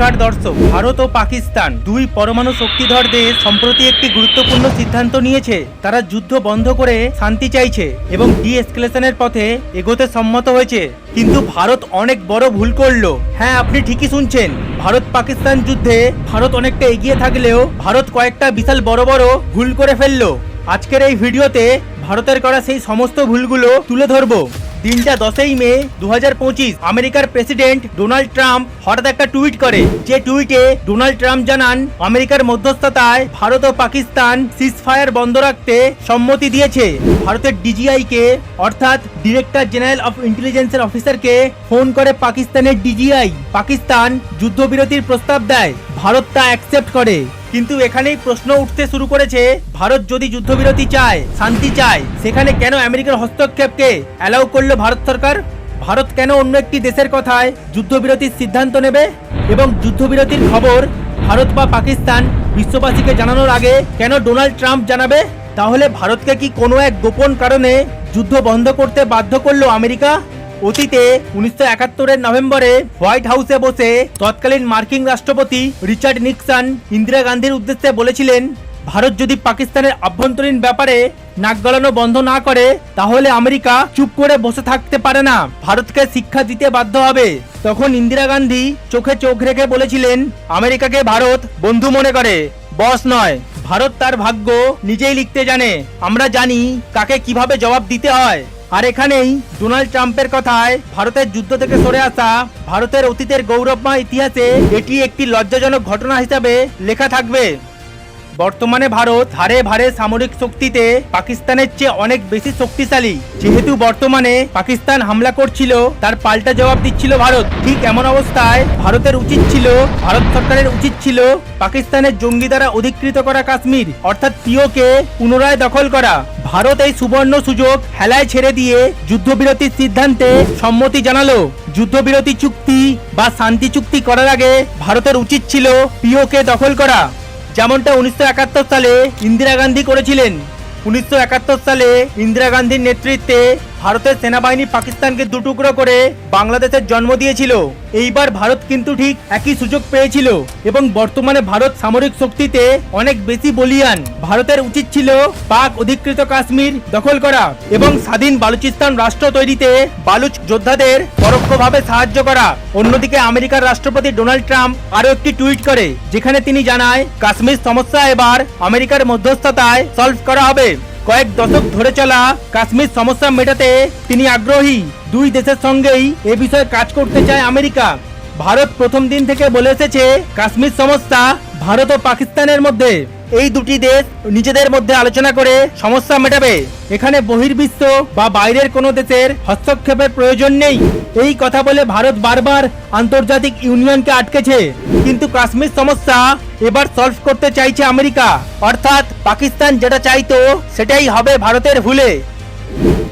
নমস্কার দর্শক, ভারত ও পাকিস্তান দুই পরমাণু শক্তিধর দেশ সম্প্রতি একটি গুরুত্বপূর্ণ সিদ্ধান্ত নিয়েছে। তারা যুদ্ধ বন্ধ করে শান্তি চাইছে এবং ডি এসকেলেশনের পথে এগোতে সম্মত হয়েছে। কিন্তু ভারত অনেক বড় ভুল করল। হ্যাঁ আপনি ঠিকই শুনছেন। ভারত পাকিস্তান যুদ্ধে ভারত অনেকটা এগিয়ে থাকলেও ভারত কয়েকটা বিশাল বড় বড় ভুল করে ফেলল। আজকের এই ভিডিওতে ভারতের করা সেই সমস্ত ভুলগুলো তুলে ধরবো। দিনটা দশই মে দু হাজার পঁচিশ, আমেরিকার প্রেসিডেন্ট ডোনাল্ড ট্রাম্প হঠাৎ একটা টুইট করে। যে টুইটে ডোনাল্ড ট্রাম্প জানান, আমেরিকার মধ্যস্থতায় ভারত ও পাকিস্তান সিজফায়ার বন্ধ রাখতে সম্মতি দিয়েছে। ভারতের ডিজিআই কে, অর্থাৎ ডিরেক্টর জেনারেল অফ ইন্টেলিজেন্সের অফিসারকে ফোন করে পাকিস্তানের ডিজিআই পাকিস্তান যুদ্ধবিরতির প্রস্তাব দেয়। ভারত তা অ্যাকসেপ্ট করে। কিন্তু এখানেই প্রশ্ন উঠতে শুরু করেছে, ভারত যদি যুদ্ধবিরতি চায়, শান্তি চায়, সেখানে কেন আমেরিকার হস্তক্ষেপকে অ্যালাউ করল ভারত সরকার? ভারত কেন অন্য একটি দেশের কথায় যুদ্ধবিরতির সিদ্ধান্ত নেবে? এবং যুদ্ধবিরতির খবর ভারত বা পাকিস্তান বিশ্ববাসীকে জানানোর আগে কেন ডোনাল্ড ট্রাম্প জানাবে? তাহলে ভারতকে কি কোনো এক গোপন কারণে যুদ্ধ বন্ধ করতে বাধ্য করল আমেরিকা? অতীতে উনিশশো একাত্তরের নভেম্বরে হোয়াইট হাউসে বসে তৎকালীন মার্কিন রাষ্ট্রপতি রিচার্ড নিক্সন ইন্দিরা গান্ধীর উদ্দেশ্যে বলেছিলেন, ভারত যদি পাকিস্তানের আভ্যন্তরীণ ব্যাপারে নাক গলানো বন্ধ না করে, তাহলে আমেরিকা চুপ করে বসে থাকতে পারে না। ভারতকে শিক্ষা দিতে বাধ্য হবে। তখন ইন্দিরা গান্ধী চোখে চোখ রেখে বলেছিলেন, আমেরিকাকে ভারত বন্ধু মনে করে, বস নয়। ভারত তার ভাগ্য নিজেই লিখতে জানে। আমরা জানি কাকে কীভাবে জবাব দিতে হয়। আর এখানেই ডোনাল্ড ট্রাম্পের কথায় ভারতের যুদ্ধ থেকে সরে আসা ভারতের অতীতের গৌরবময় ইতিহাসে এটি একটি লজ্জাজনক ঘটনা হিসাবে লেখা থাকবে। বর্তমানে ভারত হারে ভারে সামরিক শক্তিতে পাকিস্তানের চেয়ে অনেক বেশি শক্তিশালী। যেহেতু বর্তমানে পাকিস্তান হামলা করছিল, তার পাল্টা জবাব দিচ্ছিল ভারত। ঠিক এমন অবস্থায় ভারতের উচিত ছিল, ভারত সরকারের উচিত ছিল পাকিস্তানের জঙ্গি দ্বারা অধিকৃত করা কাশ্মীর, অর্থাৎ পিওকে পুনরায় দখল করা। ভারত এই সুবর্ণ সুযোগ হেলায় ছেড়ে দিয়ে যুদ্ধবিরতির সিদ্ধান্তে সম্মতি জানালো। যুদ্ধবিরতি চুক্তি বা শান্তি চুক্তি করার আগে ভারতের উচিত ছিল পিওকে দখল করা। যেমনটা উনিশশো একাত্তর সালে ইন্দিরা গান্ধী করেছিলেন উনিশশো একাত্তর সালে ইন্দিরা গান্ধীর নেতৃত্বে ভারতের সেনাবাহিনী পাকিস্তানকে দুটুকরো করে বাংলাদেশের জন্ম দিয়েছিল। এইবার ভারত কিন্তু ঠিক একই সুযোগ পেয়েছিল এবং বর্তমানে ভারত সামরিক শক্তিতে অনেক বেশি বলিয়ান। ভারতের উচিত ছিল পাক অধিকৃত কাশ্মীর দখল করা এবং স্বাধীন বালুচিস্তান রাষ্ট্র তৈরিতে বালুচ যোদ্ধাদের পরোক্ষভাবে সাহায্য করা। অন্যদিকে আমেরিকার রাষ্ট্রপতি ডোনাল্ড ট্রাম্প আরও একটি টুইট করে, যেখানে তিনি জানায়, কাশ্মীর সমস্যা এবার আমেরিকার মধ্যস্থতায় সলভ করা হবে। কয়েক দশক ধরে চলা কাশ্মীর সমস্যা মেটাতে তিনি আগ্রহী। দুই দেশের সঙ্গেই এ বিষয়ে কাজ করতে চায় আমেরিকা। ভারত প্রথম দিন থেকে বলে এসেছে, কাশ্মীর সমস্যা ভারত ও পাকিস্তানের মধ্যে। এই দুটি দেশ নিজেদের মধ্যে আলোচনা করে সমস্যা মেটাবে। এখানে বহির্বিশ্ব বা বাইরের কোনো দেশের হস্তক্ষেপের প্রয়োজন নেই। এই কথা বলে ভারত বারবার আন্তর্জাতিক ইউনিয়নকে আটকেছে। কিন্তু কাশ্মীর সমস্যা এবার সলভ করতে চাইছে আমেরিকা। অর্থাৎ পাকিস্তান যেটা চাইতো, সেটাই হবে ভারতের ভুলে।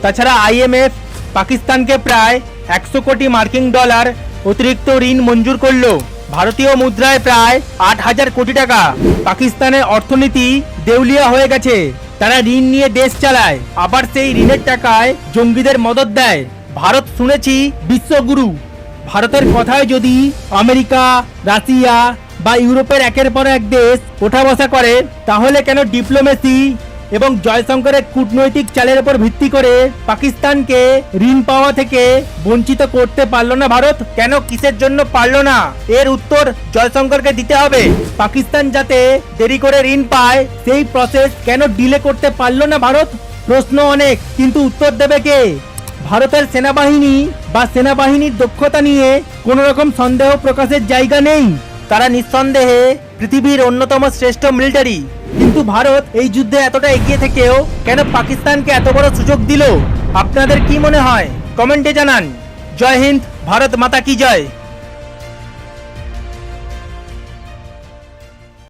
তাছাড়া আইএমএফ পাকিস্তানকে প্রায় একশো কোটি মার্কিন ডলার অতিরিক্ত ঋণ মঞ্জুর করল। ভারতীয় মুদ্রায় প্রায় আট হাজার কোটি টাকা। পাকিস্তানের অর্থনীতি দেউলিয়া হয়ে গেছে। তারা ঋণ নিয়ে দেশ চালায়। আবার সেই ঋণের টাকায় জঙ্গিদের মদত দেয়। ভারত শুনেছি বিশ্বগুরু। ভারতের কথায় যদি আমেরিকা, রাশিয়া বা ইউরোপের একের পর এক দেশ ওঠা বসা করে, তাহলে কেন ডিপ্লোমেসি এবং জয়শঙ্করের কূটনৈতিক চালের উপর ভিত্তি করে পাকিস্তানকে ঋণ পাওয়া থেকে বঞ্চিত করতে পারল না ভারত। কেন কিসের জন্য পারল না? এর উত্তর জয়শঙ্করকে দিতে হবে। পাকিস্তান যাতে দেরি করে ঋণ পায়, সেই প্রসেস কেন ডিলে করতে পারল না ভারত? প্রশ্ন অনেক, কিন্তু উত্তর দেবে কে? ভারতের সেনাবাহিনী বা সেনাবাহিনীর দক্ষতা নিয়ে কোনো রকম সন্দেহ প্রকাশের জায়গা নেই। তারা নিঃসন্দেহে পৃথিবীর অন্যতম শ্রেষ্ঠ মিলিটারি কিন্তু ভারত এই যুদ্ধে এতটা এগিয়ে থেকেও কেন পাকিস্তানকে এত বড় সুযোগ দিল? আপনাদের কি মনে হয়? কমেন্টে জানান। জয় হিন্দ, ভারত মাতা কি জয়?